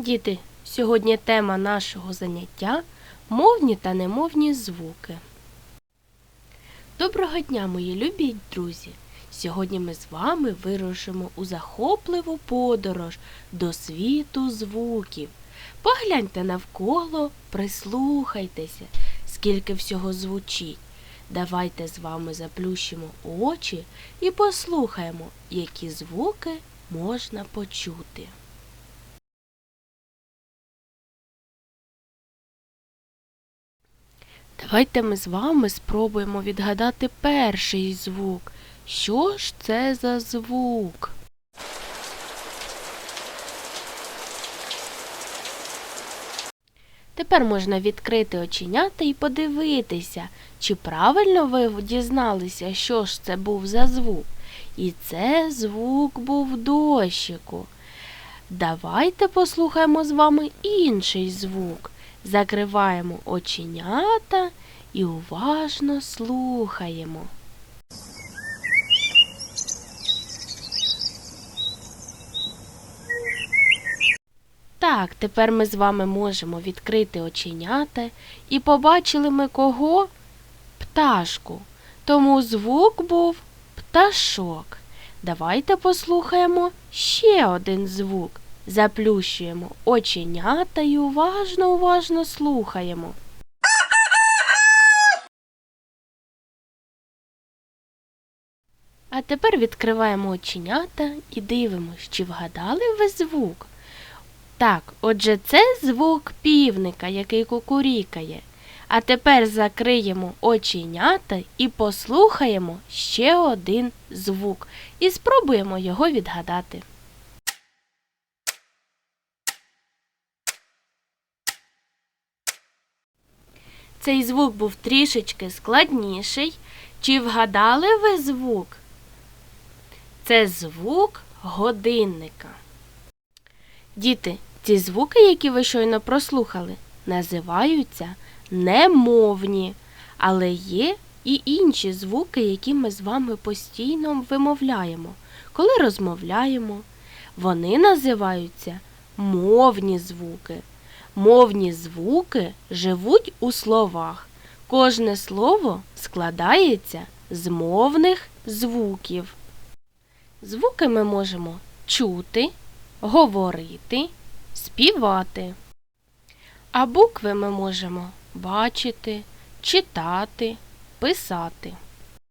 Діти, сьогодні тема нашого заняття мовні та немовні звуки. Доброго дня, мої любі друзі! Сьогодні ми з вами вирушимо у захопливу подорож до світу звуків. Погляньте навколо, прислухайтеся, скільки всього звучить. Давайте з вами заплющимо очі і послухаємо, які звуки можна почути. Давайте ми з вами спробуємо відгадати перший звук. Що ж це за звук? Тепер можна відкрити оченята і подивитися, чи правильно ви дізналися, що ж це був за звук. І це звук був дощику. Давайте послухаємо з вами інший звук. Закриваємо оченята і уважно слухаємо. Так, тепер ми з вами можемо відкрити оченята і побачили ми кого? Пташку. Тому звук був пташок. Давайте послухаємо ще один звук. Заплющуємо оченята і уважно, уважно слухаємо. А тепер відкриваємо оченята і дивимося, чи вгадали ви звук. Так, отже, це звук півника, який кукурікає. А тепер закриємо оченята і послухаємо ще один звук і спробуємо його відгадати. Цей звук був трішечки складніший. Чи вгадали ви звук? Це звук годинника. Діти, ці звуки, які ви щойно прослухали, називаються немовні, але є і інші звуки, які ми з вами постійно вимовляємо, коли розмовляємо. Вони називаються мовні звуки. Мовні звуки живуть у словах. Кожне слово складається з мовних звуків. Звуки ми можемо чути, говорити, співати. А букви ми можемо бачити, читати, писати.